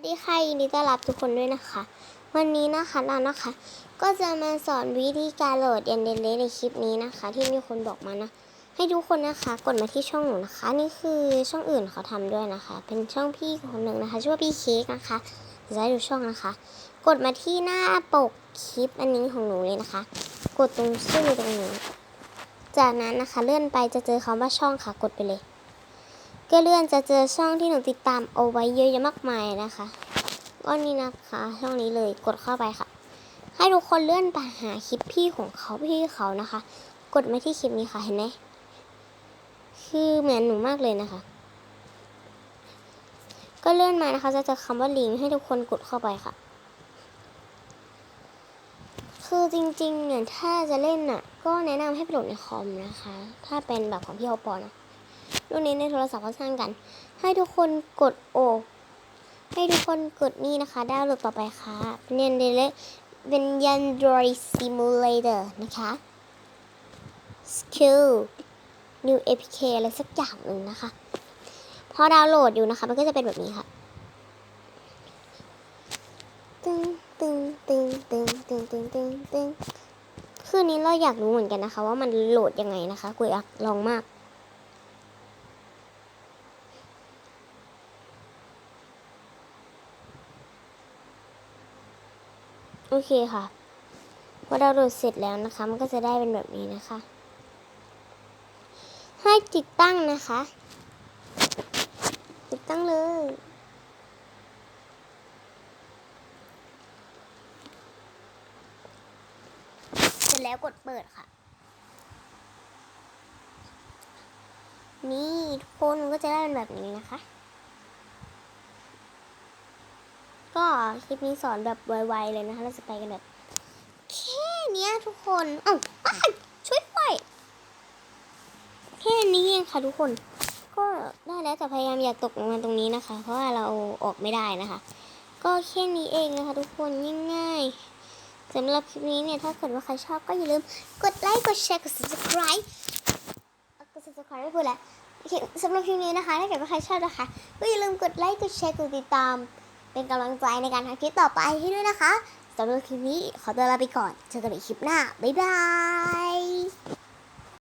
สวัสดีค่ะยินดีต้อนรับทุกคนด้วยนะคะ วันนี้นะคะเรานะคะ ก็จะมาสอนวิธีการโหลดเดนเดนเลในคลิปนี้นะคะ ที่มีคนบอกมานะ ให้ทุกคนนะคะกดมาที่ช่องหนูนะคะ นี่คือช่องอื่นเขาทำด้วยนะคะ เป็นช่องพี่คนหนึ่งนะคะ ชื่อว่าพี่เค้กนะคะเดี๋ยวจะให้ดูช่องนะคะ กดมาที่หน้าปกคลิปอันนี้ของหนูเลยนะคะ กดตรงชื่อตรงนี้ จากนั้นนะคะเลื่อนไปจะเจอคำว่าช่องค่ะกดไปเลย ก็เลื่อนจะเจอช่องที่หนูติดตามเอาไว้เยอะแยะมากมายนะคะก็นี่นะคะ ช่องนี้เลยกดเข้าไปค่ะ ให้ทุกคนเลื่อนไปหาคลิปพี่ของเขาพี่เขานะคะ กดมาที่คลิปนี้ค่ะเห็นไหมคือเหมือนหนูมากเลยนะคะ ก็เลื่อนมานะคะ จะเจอคำว่าลิงให้ทุกคนกดเข้าไปค่ะ คือจริงๆเนี่ยถ้าจะเล่นน่ะ ก็แนะนำให้ไปโหลดในคอมนะคะ ถ้าเป็นแบบของพี่โอปอนะ รุ่นนี้ในโทรศัพท์ก็ช่างกัน ให้ทุกคนกดโอให้ทุกคนกดนี่นะคะดาวน์โหลดต่อไปค่ะเป็นยันเดลเป็นยัน Android Simulator นะคะ Skill New APK อะไรสักอย่างหนึ่งนะคะ พอดาวน์โหลดอยู่นะคะ มันก็จะเป็นแบบนี้ค่ะ ตึงตึงตึงตึงตึงตึงตึงตึงคือนี้เราอยากรู้เหมือนกันนะคะ ว่ามันโหลดยังไงนะคะกูอยากลองมาก โอเคค่ะพอดาวน์โหลดเสร็จแล้วนะคะ มันก็จะได้เป็นแบบนี้นะคะ ให้ติดตั้งนะคะ ติดตั้งเลยเสร็จแล้วกดเปิดค่ะ นี่ทุกคนมันก็จะได้เป็นแบบนี้นะคะ ก็คลิปนี้สอนแบบไวๆเลยนะคะเราจะไปกันแบบแค่นี้ทุกคนเอ้าช่วยด้วยแค่นี้เองค่ะทุกคน ก็ได้แล้วแต่พยายามอย่าตกลงมาตรงนี้นะคะ เพราะว่าเราออกไม่ได้นะคะ ก็แค่นี้เองนะคะ ทุกคนง่ายๆสำหรับคลิปนี้เนี่ยถ้าเกิดว่าใครชอบก็อย่าลืมกดไลค์กดแชร์กด subscribe กด subscribe ไม่พูดแล้วสำหรับคลิปนี้นะคะ ถ้าเกิดว่าใครชอบนะคะ ก็อย่าลืมกดไลค์กดแชร์กดติดตาม เป็นกำลังใจในการทำคลิปต่อไปให้ด้วยนะคะสำหรับคลิปนี้ขอตัวลาไปก่อนเจอกันในคลิปหน้า บ๊ายบาย